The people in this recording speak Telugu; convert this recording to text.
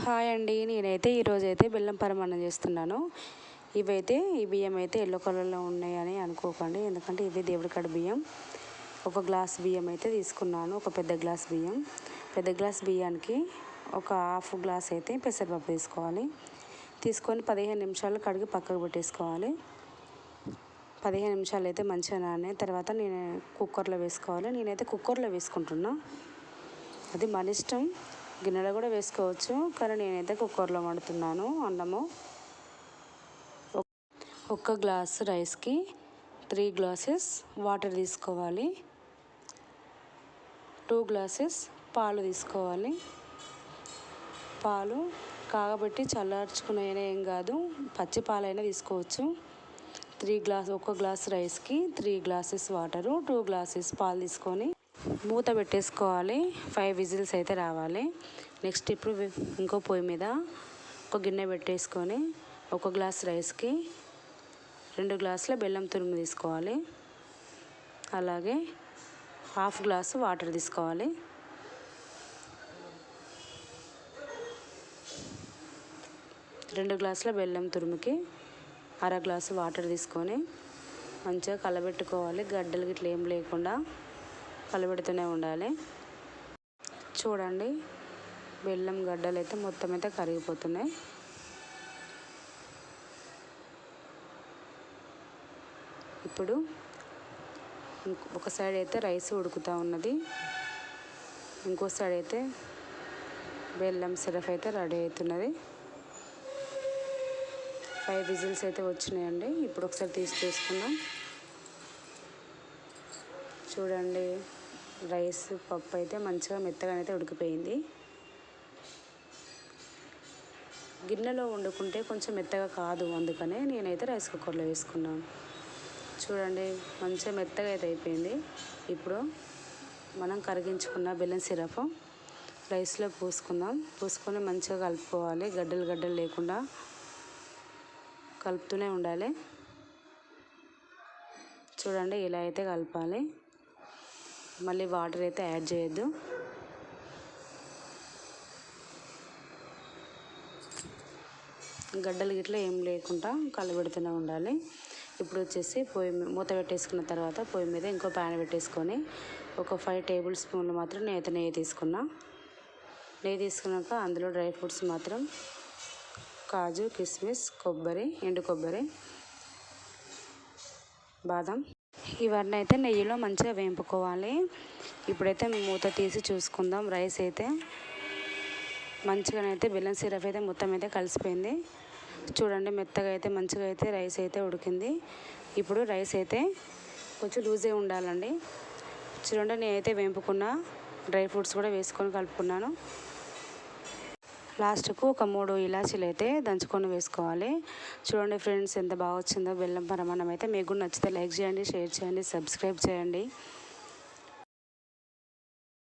హాయ్ అండి. నేనైతే ఈరోజు అయితే బెల్లం పరమాన్నం చేస్తున్నాను. ఇవైతే ఈ బియ్యం అయితే ఎల్లో కలర్లో ఉన్నాయని అనుకోకండి. ఎందుకంటే ఇవి దేవుడి కాడ బియ్యం. ఒక గ్లాస్ బియ్యం అయితే తీసుకున్నాను. ఒక పెద్ద గ్లాస్ బియ్యం. పెద్ద గ్లాస్ బియ్యానికి ఒక హాఫ్ గ్లాస్ అయితే పెసరపప్పు తీసుకోవాలి. తీసుకొని పదిహేను నిమిషాలు కడిగి పక్కకు పెట్టేసుకోవాలి. పదిహేను నిమిషాలు అయితే మంచిగా నానే. తర్వాత నేను కుక్కర్లో వేసుకోవాలి. నేనైతే కుక్కర్లో వేసుకుంటున్నా. అది మన ఇష్టం. గిన్నెలో కూడా వేసుకోవచ్చు. కానీ నేనైతే కుక్కర్లో వండుతున్నాను అన్నము. ఒక్క గ్లాస్ రైస్కి త్రీ గ్లాసెస్ వాటర్ తీసుకోవాలి. టూ గ్లాసెస్ పాలు తీసుకోవాలి. పాలు కాగబెట్టి చల్లార్చుకునే ఏం కాదు. పచ్చి పాలైనా తీసుకోవచ్చు. త్రీ గ్లాస్ ఒక గ్లాస్ రైస్కి three glasses water two glasses పాలు తీసుకొని మూత పెట్టేసుకోవాలి. ఫైవ్ విజిల్స్ అయితే రావాలి. నెక్స్ట్ ఇప్పుడు ఇంకో పొయ్యి మీద ఒక గిన్నె పెట్టేసుకొని ఒక గ్లాస్ రైస్కి రెండు గ్లాసుల బెల్లం తురుము తీసుకోవాలి. అలాగే హాఫ్ గ్లాసు వాటర్ తీసుకోవాలి. రెండు గ్లాసుల బెల్లం తురుముకి అర గ్లాసు వాటర్ తీసుకొని మంచిగా కలబెట్టుకోవాలి. గడ్డలు గిట్ల ఏం లేకుండా కలబెడుతూనే ఉండాలి. చూడండి బెల్లం గడ్డలు అయితే మొత్తం అయితే కరిగిపోతున్నాయి. ఇప్పుడు ఒక సైడ్ అయితే రైస్ ఉడుకుతూ ఉన్నది. ఇంకో సైడ్ అయితే బెల్లం సిరఫ్ అయితే రెడీ అవుతున్నది. ఫైవ్ విజిల్స్ అయితే వచ్చినాయండి. ఇప్పుడు ఒకసారి తీసి చూసుకుందాం. చూడండి. రైస్ పప్పు అయితే మంచిగా మెత్తగా అయితే ఉడికిపోయింది. గిన్నెలో వండుకుంటే కొంచెం మెత్తగా కాదు అందుకనే నేనైతే రైస్ కుక్కర్లో వేసుకున్నాను చూడండి మంచిగా మెత్తగా అయితే అయిపోయింది. ఇప్పుడు మనం కరిగించుకున్న బెల్లం సిరప్ రైస్లో పూసుకుందాం. పూసుకొని మంచిగా కలుపుకోవాలి. గడ్డలు గడ్డలు లేకుండా కలుపుతూనే ఉండాలి. చూడండి ఇలా అయితే కలపాలి. మళ్ళీ వాటర్ అయితే యాడ్ చేయొద్దు. గడ్డలు గిట్ల ఏం లేకుండా కలబెడుతూనే ఉండాలి. ఇప్పుడు వచ్చేసి పొయ్యి మూత పెట్టేసుకున్న తర్వాత పొయ్యి మీద ఇంకో ప్యాన్ పెట్టేసుకొని ఒక ఫైవ్ టేబుల్ స్పూన్లు మాత్రం నేత నెయ్యి తీసుకున్నా. నెయ్యి తీసుకున్నాక అందులో డ్రై ఫ్రూట్స్ మాత్రం కాజు కిస్మిస్ కొబ్బరి ఎండు కొబ్బరి బాదం. ఇవన్నీ అయితే నెయ్యిలో మంచిగా వేంపుకోవాలి. ఇప్పుడైతే మూత తీసి చూసుకుందాం రైస్ అయితే. మంచిగానైతే బెల్లం సిరప్ అయితే మొత్తం అయితే కలిసిపోయింది. చూడండి మెత్తగా అయితే మంచిగా అయితే రైస్ అయితే ఉడికింది. ఇప్పుడు రైస్ అయితే కొంచెం లూజే ఉండాలండి. చూడండి నేనైతే వేంపుకున్న డ్రై ఫ్రూట్స్ కూడా వేసుకొని కలుపుకున్నాను. లాస్ట్కు ఒక మూడు ఇలాచీలు అయితే దంచుకొని వేసుకోవాలి. చూడండి ఫ్రెండ్స్ ఎంత బాగా వచ్చిందో బెల్లం పరమాణం అయితే మీకు నచ్చితే లైక్ చేయండి షేర్ చేయండి సబ్స్క్రైబ్ చేయండి.